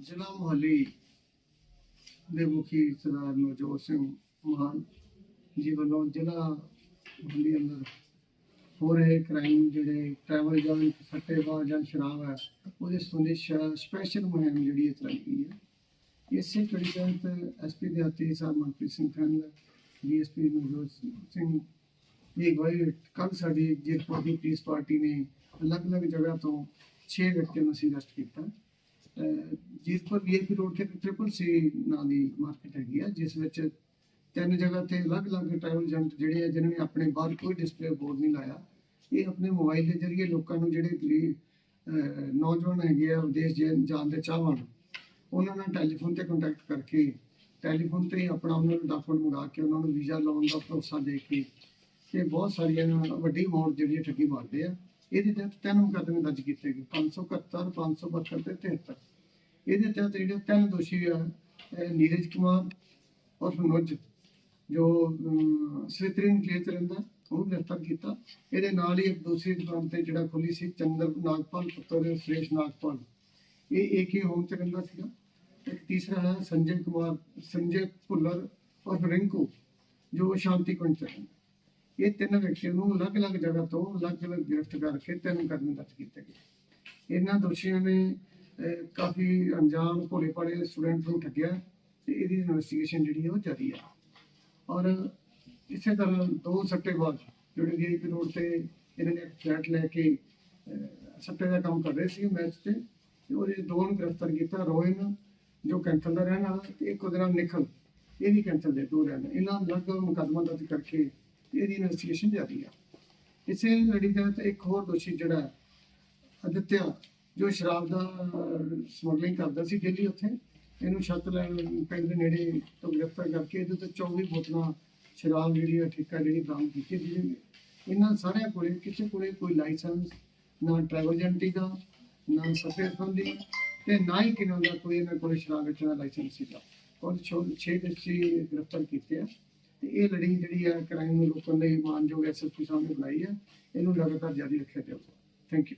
ਜ਼ਿਲ੍ਹਾ ਮੁਹੱਲੀ ਦੇ ਮੁਖੀ ਸਰਦਾਰ ਨਵਜੋਤ ਸਿੰਘ ਮਾਨ ਜੀ ਵੱਲੋਂ ਜ਼ਿਲ੍ਹਾ ਮੁਹੱਲੀ ਅੰਦਰ ਹੋ ਰਹੇ ਕ੍ਰਾਈਮ ਜਿਹੜੇ ਟਰੈਵਲ ਜਾਂ ਸੱਟੇਬਾਜ਼ ਜਾਂ ਸ਼ਰਾਬ ਹੈ, ਉਹਦੇ ਸੰਬੰਧੀ ਸਪੈਸ਼ਲ ਮੁਹਿੰਮ ਜਿਹੜੀ ਇਹ ਚਲਾਈ ਗਈ ਹੈ। ਇਸੇ ਕੜੀ ਤਹਿਤ ਐਸਪੀ ਦੇ ਹੱਥੀ ਸਾਹਿਬ ਮਨਪ੍ਰੀਤ ਸਿੰਘ ਖੰਡ ਡੀਐਸਪੀ ਨਵਜੋਤ ਸਿੰਘ ਇਹ ਗਵਾਹੀ ਕੱਲ ਸਾਡੀ ਜੀਰਪੁਰ ਦੀ ਪੁਲਿਸ ਪਾਰਟੀ ਨੇ ਅਲੱਗ-ਅਲੱਗ ਜਗ੍ਹਾ ਤੋਂ 6 ਵਿਅਕਤੀਆਂ ਨੂੰ ਅਸੀਂ ਅਰੈਸਟ ਕੀਤਾ। ਅਹ ਜੀਰਪੁਰ ਵੀਆਈਪੀ ਰੋਡ ਤੇ ਟ੍ਰਿਪਲ ਸੀ ਨਾਂ ਦੀ ਮਾਰਕੀਟ ਹੈਗੀ ਆ, ਜਿਸ ਵਿੱਚ ਤਿੰਨ ਜਗ੍ਹਾ ਤੇ ਅਲੱਗ-ਅਲੱਗ ਟਰੈਵਲ ਏਜੰਟ ਜਿਹੜੇ ਆ, ਜਿਨ੍ਹਾਂ ਨੇ ਆਪਣੇ ਬਾਹਰ ਕੋਈ ਡਿਸਪਲੇ ਬੋਰਡ ਨਹੀਂ ਲਾਇਆ। ਇਹ ਆਪਣੇ ਮੋਬਾਈਲ ਦੇ ਜ਼ਰੀਏ ਲੋਕਾਂ ਨੂੰ ਜਿਹੜੇ ਗਰੀਬ ਨੌਜਵਾਨ ਹੈਗੇ ਆ, ਵਿਦੇਸ਼ ਜਾਣ ਦੇ ਚਾਹਵਾਨ, ਉਹਨਾਂ ਨਾਲ ਟੈਲੀਫੋਨ ਤੇ ਕੰਟੈਕਟ ਕਰਕੇ ਟੈਲੀਫੋਨ ਤੇ ਹੀ ਆਪਣਾ ਉਹਨਾਂ ਨੂੰ ਡਾਕੂਮੈਂਟ ਮੰਗਾ ਕੇ ਉਹਨਾਂ ਨੂੰ ਵੀਜ਼ਾ ਲਾਉਣ ਦਾ ਭਰੋਸਾ ਦੇ ਕੇ ਤੇ ਬਹੁਤ ਸਾਰੀਆਂ ਵੱਡੀ ਅਮਾਉਂਟ ਜਿਹੜੀ ਹੈ ਠੱਗੀ ਮਾਰਦੇ ਆ। ਇਹਦੇ ਤਹਿਤ ਤਿੰਨ ਮੁਕੱਦਮੇ ਦਰਜ ਕੀਤੇ ਗਏ 571 572 ਤੇ 73 ਇਹਦੇ ਤਹਿਤ ਜਿਹੜੇ ਤਿੰਨ ਦੋਸ਼ੀ ਆ ਨੀਰਜ ਕੁਮਾਰ ਔਰ ਮਨੋਜ, ਜੋ ਸਵਿਤਰੀਨ ਕੇਸ ਰਹਿੰਦਾ ਉਹ ਗ੍ਰਿਫਤਾਰ ਕੀਤਾ। ਇਹਦੇ ਨਾਲ ਹੀ ਇੱਕ ਦੂਸਰੀ ਦੁਕਾਨ ਤੇ ਜਿਹੜਾ ਖੁੱਲੀ ਸੀ, ਚੰਦਰ ਨਾਗਪਾਲ, ਪੁੱਤਰ ਸੁਰੇਸ਼ ਨਾਗਪਾਲ। ਇਹ ਇੱਕ ਹੀ ਹੋਮ ਚ ਰਹਿੰਦਾ ਸੀਗਾ। ਇੱਕ ਤੀਸਰਾ ਹੈ ਸੰਜੇ ਕੁਮਾਰ, ਸੰਜੇ ਭੁੱਲਰ ਔਰ ਰਿੰਕੂ, ਜੋ ਸ਼ਾਂਤੀ ਕੁੰਜ ਚ ਰਹਿੰਦਾ। ਇਹ ਤਿੰਨ ਵਿਅਕਤੀਆਂ ਨੂੰ ਅਲੱਗ-ਅਲੱਗ ਜਗ੍ਹਾ ਤੋਂ ਅਲੱਗ-ਅਲੱਗ ਗ੍ਰਿਫਤ ਕਰਕੇ ਤਿੰਨ ਮੁਕੱਦਮੇ ਦਰਜ ਕੀਤੇ ਗਏ। ਇਹਨਾਂ ਦੋਸ਼ੀਆਂ ਨੇ ਕਾਫੀ ਅਣਜਾਣ ਭੋਲੇ ਭਾਲੇ ਸਟੂਡੈਂਟ ਨੂੰ ਠੱਗਿਆ ਤੇ ਇਹਦੀ ਇਨਵੈਸਟੀਗੇਸ਼ਨ ਜਿਹੜੀ ਹੈ ਉਹ ਜਾਰੀ ਹੈ ਔਰ ਇਸੇ ਤਰ੍ਹਾਂ ਦੋ ਸੱਟੇਬਾਜ਼ ਜਿਹੜੇ ਵੀਆਈਪੀ ਰੋਡ ਤੇ ਇਹਨਾਂ ਨੇ ਫਲੈਟ ਲੈ ਕੇ ਸੱਟੇ ਦਾ ਕੰਮ ਕਰ ਰਹੇ ਸੀ ਮੈਚ ਤੇ ਤੇ ਉਹਦੇ ਦੋ ਨੂੰ ਗ੍ਰਿਫਤਾਰ ਕੀਤਾ, ਰੋਇਨ, ਜੋ ਕੈਂਸਲ ਦਾ ਰਹਿਣ ਵਾਲਾ, ਤੇ ਇੱਕ ਉਹਦੇ ਨਾਲ ਨਿਖਲ, ਇਹ ਵੀ ਕੈਂਸਲ ਦੇ ਦੋ ਰਹਿਣ ਇਹਨਾਂ ਅਲੱਗ ਮੁਕੱਦਮਾ ਦਰਜ ਕਰਕੇ ਇਹਦੀ ਇਨਵੈਸਟੀਗੇਸ਼ਨ ਜਾਰੀ ਹੈ ਇਸੇ ਲੜੀ ਤਹਿਤ ਇੱਕ ਹੋਰ ਦੋਸ਼ੀ ਜਿਹੜਾ ਅਦਿੱਤਿਆ, ਜੋ ਸ਼ਰਾਬ ਦਾ ਸਮਗਲਿੰਗ ਕਰਦਾ ਸੀ ਦਿੱਲੀ ਉੱਥੇ, ਇਹਨੂੰ ਛੱਤ ਲੈਣ ਪਿੰਡ ਦੇ ਨੇੜੇ ਤੋਂ ਗ੍ਰਿਫਤਾਰ ਕਰਕੇ ਇਹਦੇ ਤੋਂ 24 ਬੋਤਲਾਂ ਸ਼ਰਾਬ ਜਿਹੜੀ ਆ, ਠੇਕਾ ਜਿਹੜੀ ਬਰਾਮਦ ਕੀਤੀ ਜੀ ਇਹਨਾਂ ਸਾਰਿਆਂ ਕੋਲੇ, ਕਿਸੇ ਕੋਲੇ ਕੋਈ ਲਾਇਸੈਂਸ ਨਾ ਟਰੈਵਲ ਏਜੰਟੀ ਦਾ, ਨਾ ਸਫੇ ਸੰਬੰਧੀ ਤੇ ਨਾ ਹੀ ਕਿਨਾਂ ਦਾ ਕੋਈ ਇਹਨਾਂ ਕੋਲੇ ਸ਼ਰਾਬ ਵੇਚਣ ਦਾ ਲਾਇਸੈਂਸ ਸੀਗਾ। ਔਰ 6 ਵਿਅਕਤੀ ਗ੍ਰਿਫਤਾਰ ਕੀਤੇ ਆ। ਤੇ ਇਹ ਲੜੀ ਜਿਹੜੀ ਆ ਕ੍ਰਾਈਮ ਨੂੰ ਰੋਕਣ ਲਈ ਮਾਨਯੋਗ ਐਸਐਸਪੀ ਸਾਹਿਬ ਨੇ ਬਣਾਈ ਹੈ ਇਹਨੂੰ ਲਗਾਤਾਰ ਜਾਰੀ ਰੱਖਿਆ ਜਾਊਗਾ। Thank you